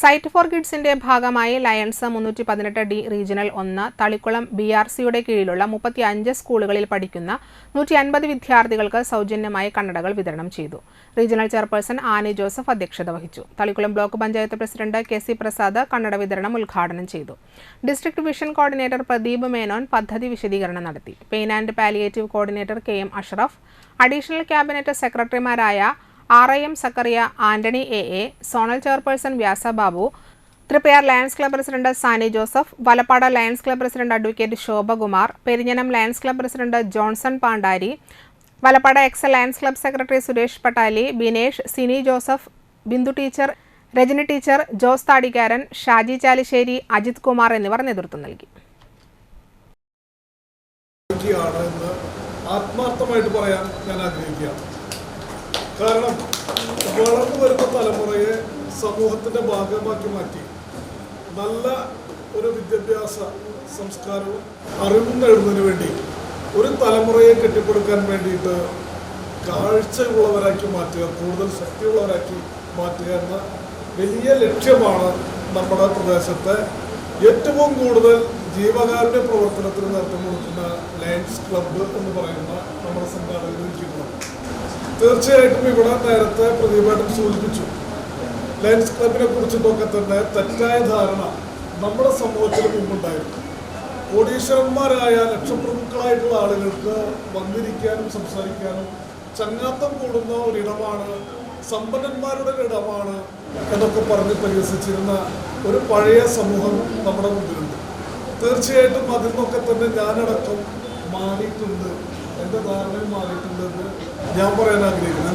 Site four കിഡ്സിന്റെ ഭാഗമായി lions മുന്നൂറ്റി പതിനെട്ട് ഡി റീജിയണൽ ഒന്ന് തളിക്കുളം ബി ആർ സിയുടെ കീഴിലുള്ള മുപ്പത്തി അഞ്ച് സ്കൂളുകളിൽ പഠിക്കുന്ന നൂറ്റി അൻപത് വിദ്യാർത്ഥികൾക്ക് സൗജന്യമായി കണ്ണടകൾ വിതരണം ചെയ്തു. റീജിയണൽ ചെയർപേഴ്സൺ ആനി ജോസഫ് അധ്യക്ഷത വഹിച്ചു. Thalikulam block panchayat president K C Prasad കണ്ണട വിതരണം ഉദ്ഘാടനം ചെയ്തു. District vision coordinator Pradeep Menon പദ്ധതി വിശദീകരണം നടത്തി. Pain and palliative coordinator K M Ashraf additional cabinet സെക്രട്ടറിമാരായ R I M Zachariah Antony A A zonal chairperson Vyasa Babu Triprayar lions club president Sani Joseph Valapad lions club president advocate Shobhakumar Perinjanam lions club president Johnson Pandari Valapad Excel lions club secretary Suresh Pattali Binesh Sini Joseph Bindu teacher Rajani teacher Jose താടിക്കാരൻ Shaji Chalissery Ajith Kumar എന്നിവർ നേതൃത്വം നൽകി. ആത്മാർത്ഥമായിട്ട് പറയാൻ ഞാൻ ആഗ്രഹിക്കുകയാണ്. കാരണം വളർന്നു വരുന്ന തലമുറയെ സമൂഹത്തിന്റെ ഭാഗമാക്കി മാറ്റി. നല്ല ഒരു വിദ്യാഭ്യാസ സംസ്കാരവും അറിവും നേടുന്നതിന് വേണ്ടി ഒരു തലമുറയെ കെട്ടിപ്പടുക്കാൻ വേണ്ടിയിട്ട് കാഴ്ചയുള്ളവരാക്കി മാറ്റുക കൂടുതൽ ശക്തിയുള്ളവരാക്കി മാറ്റുക എന്ന വലിയ ലക്ഷ്യമാണ് നമ്മുടെ പ്രദേശത്തെ ഏറ്റവും കൂടുതൽ ജീവകാരുണ്യ പ്രവർത്തനത്തിന് നേതൃത്വം കൊടുക്കുന്ന ക്ലബ്ബ് എന്ന് പറയുന്ന നമ്മുടെ സംഘാടകർ തീർച്ചയായിട്ടും ഇവിടെ നേരത്തെ പ്രതിഭേട്ടം സൂചിപ്പിച്ചു. ലയൻസ് ക്ലബിനെ കുറിച്ചിട്ടൊക്കെ തന്നെ തെറ്റായ ധാരണ നമ്മുടെ സമൂഹത്തിന് മുമ്പുണ്ടായിരുന്നു. കോടീശ്വരന്മാരായ ലക്ഷപ്രഭുക്കളായിട്ടുള്ള ആളുകൾക്ക് വന്നിരിക്കാനും സംസാരിക്കാനും ചങ്ങാത്തം കൂടുന്ന ഒരിടമാണ് സമ്പന്നന്മാരുടെ ഇടമാണ് എന്നൊക്കെ പറഞ്ഞ് പരിഹസിച്ചിരുന്ന ഒരു പഴയ സമൂഹം നമ്മുടെ മുമ്പിലുണ്ട്. തീർച്ചയായിട്ടും അതിൽ നിന്നൊക്കെ തന്നെ ഞാനടക്കം മാറിയിട്ടുണ്ട്. എന്റെ ധാരണയിൽ മാറിയിട്ടുണ്ടെന്ന് ഞാൻ പറയാൻ ആഗ്രഹിക്കുന്നു.